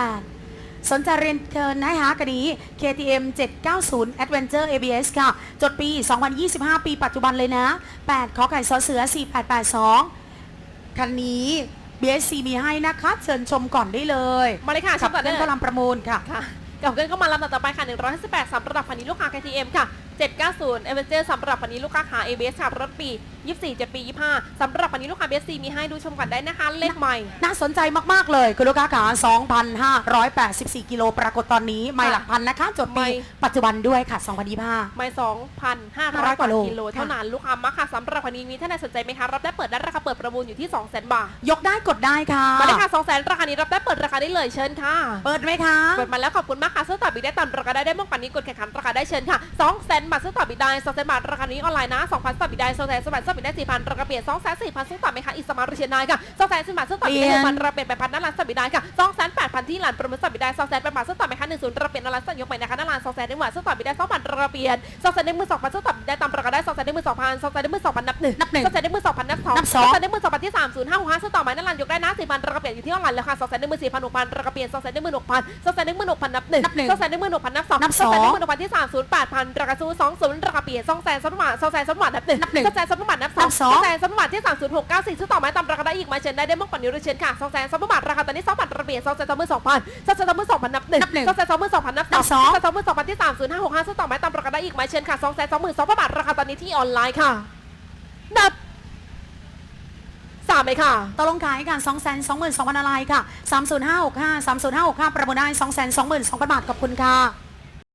8 สนใจเรียนเชิญนะคะกันนี้ KTM 790 Adventure ABS ค่ะ จดปี 2025 ปีปัจจุบันเลยนะ 8 ขอไก่สอเสือ 4882 คันนี้ BSC มีให้นะคะ เชิญชมก่อนได้เลยมาเลยค่ะขับชมก่อนเคลื่อนได้เข้าเลยลำประมูลค่ะค่ะกับเกินเข้ามาลำดับต่อไปค่ะ 158สำหรับคันนี้ลูกค้า KTM ค่ะ 790 a v e n g e r สำหรับคันนี้ลูกค้าขา ABS ค่ะรถปี24 7ปี 25สำหรับคันนี้ลูกค้า BSC มีให้ดูชมก่อนได้นะคะ เลขใหม่ น่าสนใจมากๆเลยคุณลูกค้าขา2,584 กิโลปรากฏตอนนี้ไม่หลักพันนะคะ จดปี ไม่ ปัจจุบันด้วยค่ะ 2025 ไม่2,500 กว่าโลกิโลเท่านั้นลูกค้ามาค่ะสำหรับคันนี้มีท่านใดสนใจไหมคะรับได้เปิดได้ราคาเปิดประมูลอยู่ที่ 200,000 บาทยกได้กดได้ค่ะ มาเลยค่ะ200,000ราคานี้รับได้เปิดราคาได้เลยเชิญค่ะ เปิดไหมคะ เปิดมาแล้วขอบคุณมากค่ะซื้อต่อบิดได้ตามราคาได้ได้มากกว่านี้กดแข่งขันราคาได้เชิญค่ะ2แสนบาทซื้อต่อบิดได้2แสนบาทราคานี้ออนไลน์นะ2,000ต่อบิดได้2แสนสมัครซื้อบิดได้4,000ราคาเปลี่ยน2แสน4,000ซื้อต่อไหมคะอีกสมาร์ทเชียนได้ค่ะ2แสน10บาทซื้อต่อบิดได้6,000ราคาเปลี่ยน8,000นั่นร้านสับบิดได้ค่ะ2แสน8,000ที่ร้านประมูลสับบิดได้2แสน8บาทซื้อต่อไหมคะ10ราคาเปลี่ยนร้านสัญญกใหม่นะคะนั่นร้าน2แสน1บาทซื้อต่อบิดได้2,000ราคาเปลี่ยน2แสน1 2 0 0 0ซื้อต่อบิดได้ตามราคาได้2แสน1 2 0 0 0 2แสน1 2 0 0 0นับ1นับหนึ่ง2แสน1 2 0 0 0นับ2นั บสอง2แสน1 2 0 0 0ที่3055ซื้อต่อไหมนั่นร้านยกได้นะ4,000ราคาเปลี่ยนอยู่ที่ออนไลน์แล้วค่ะ2แสน1 4 0 0 0 6,000ราคาเปลี่ยน2แสน1 6 0 0 2แสน1 6 0 0 0นับ1นับหนึ่ง2แสน1 6 0 0 0นับ2นับสองแสนหนึ่งหมื่นหกพันที่สามศูนย์แปดพันราคาซื้อสองศูนย์ราคาเปลี่ยนสองแสนสมบัติสองแสนสมบัตินับหนึ่งนับหนึ่งสองแสนสมบัตินับสองนับสองสองแสนสมบัติที่สามศูนย์หกเก้าสี่ซื้อต่อไม้ตามราคาได้อีกไหมาเชิญได้ได้มากกว่านี้ด้วยเชิญค่ะสองแสนสมบัติราคาตอนนี้สองพันระเบียนสองแสนสองหมื่นสองพันสองแสนสองหมื่นสองพันนับหนึ่งนับหนึ่งสองแสนสองหมื่นสองพันนับสนัองบสองสองแสนสองหมื่นสองพันที่สามศูนย์ห้าหกห้าซื้อต่อไม้ตามราคาได้อีกไหมาเชิญค่ะสองแสนสองหมื่นสองพันบาทราคาตอนนี้ที่ออนไลน์ค่ะนับ สามเลยค่ะ ตกลงขายกัน2 2 2 0 0 0อะไรค่ะ 30565 30565 ประมูลได้ 2 2 2 2 0 0 0 บาทขอบคุณค่ะ